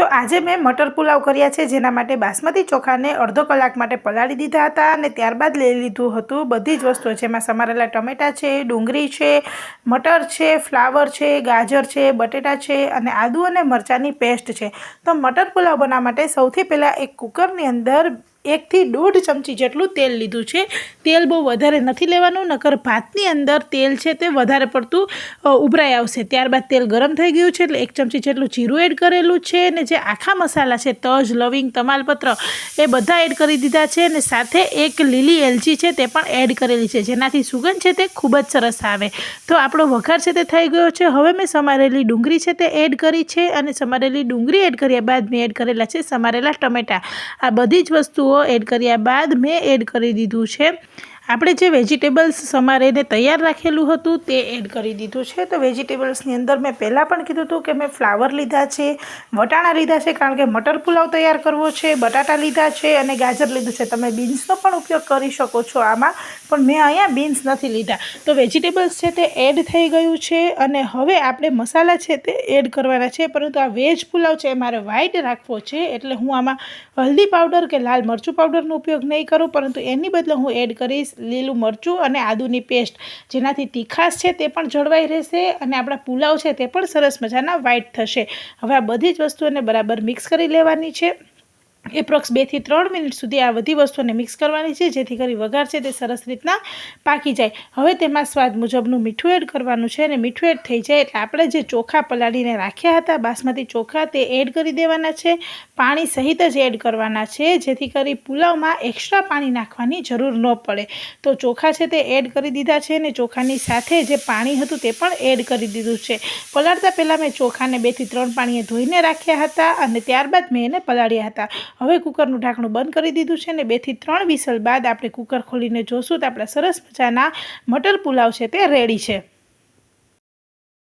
તો આજે મેં મટર પુલાવ કર્યા છે, જેના માટે બાસમતી ચોખાને અડધો કલાક માટે પલાળી દીધા હતા અને ત્યારબાદ લઈ લીધું હતું બધી જ વસ્તુઓ છે. જેમાં સમારેલા ટમેટાં છે, ડુંગળી છે, મટર છે, ફ્લાવર છે, ગાજર છે, બટેટા છે અને આદુ અને મરચાંની પેસ્ટ છે. તો મટર પુલાવ બનાવવા માટે સૌથી પહેલાં એક કુકરની અંદર એકથી દોઢ ચમચી જેટલું તેલ લીધું છે. તેલ બહુ વધારે નથી લેવાનું, નકર ભાતની અંદર તેલ છે તે વધારે પડતું ઉભરાઈ આવશે. ત્યારબાદ તેલ ગરમ થઈ ગયું છે એટલે એક ચમચી જેટલું જીરું એડ કરેલું છે અને જે આખા મસાલા છે, તજ, લવિંગ, તમાલપત્ર, એ બધા એડ કરી દીધા છે અને સાથે એક લીલી એલચી છે તે પણ એડ કરેલી છે, જેનાથી સુગંધ છે તે ખૂબ જ સરસ આવે. તો આપણો વઘાર છે તે થઈ ગયો છે. હવે મેં સમારેલી ડુંગળી છે તે એડ કરી છે અને સમારેલી ડુંગળી એડ કર્યા બાદ મેં એડ કરેલા છે સમારેલા ટમેટા. આ બધી જ વસ્તુઓ એડ કર્યા બાદ મેં એડ કરી દીધું છે. આપણે જે વેજીટેબલ્સ સમારીને તૈયાર રાખેલું હતું તે એડ કરી દીધું છે. તો વેજીટેબલ્સની અંદર મેં પહેલાં પણ કીધું હતું કે મેં ફ્લાવર લીધા છે, વટાણા લીધા છે, કારણ કે મટર પુલાવ તૈયાર કરવો છે, બટાટા લીધા છે અને ગાજર લીધું છે. તમે બીન્સનો પણ ઉપયોગ કરી શકો છો આમાં, પણ મેં અહીંયા બીન્સ નથી લીધા. તો વેજીટેબલ્સ છે તે એડ થઈ ગયું છે અને હવે આપણે મસાલા છે તે એડ કરવાના છે, પરંતુ આ વેજ પુલાવ છે એ મારે વ્હાઈટ રાખવો છે, એટલે હું આમાં હલ્દી પાવડર કે લાલ મરચું પાવડરનો ઉપયોગ નહીં કરું, પરંતુ એની બદલે હું એડ કરીશ લીલું મરચું અને આદુની પેસ્ટ. જેનાથી તીખાશ છે તે પણ જળવાઈ રહેશે અને આપણા પુલાવ છે તે પણ સરસ મજાના વ્હાઈટ થશે. હવે આ બધી જ વસ્તુઓને બરાબર મિક્સ કરી લેવાની છે. એપ્રોક્સ બેથી ત્રણ મિનિટ સુધી આ બધી વસ્તુને મિક્સ કરવાની છે, જેથી કરી વઘાર છે તે સરસ રીતના પાકી જાય. હવે તેમાં સ્વાદ મુજબનું મીઠું એડ કરવાનું છે અને મીઠું એડ થઈ જાય એટલે આપણે જે ચોખા પલાળીને રાખ્યા હતા, બાસમતી ચોખા તે એડ કરી દેવાના છે, પાણી સહિત જ એડ કરવાના છે, જેથી કરી પુલાવમાં એક્સ્ટ્રા પાણી નાખવાની જરૂર ન પડે. તો ચોખા છે તે એડ કરી દીધા છે અને ચોખાની સાથે જે પાણી હતું તે પણ એડ કરી દીધું છે. પલાળતા પહેલાં મેં ચોખાને બેથી ત્રણ પાણીએ ધોઈને રાખ્યા હતા અને ત્યારબાદ મેં એને પલાળ્યા હતા. હવે કુકરનું ઢાંકણું બંધ કરી દીધું છે ને બેથી ત્રણ વિસલ બાદ આપણે કુકર ખોલીને જોશું તો આપણા સરસ મજાના મટર પુલાવ છે તે રેડી છે.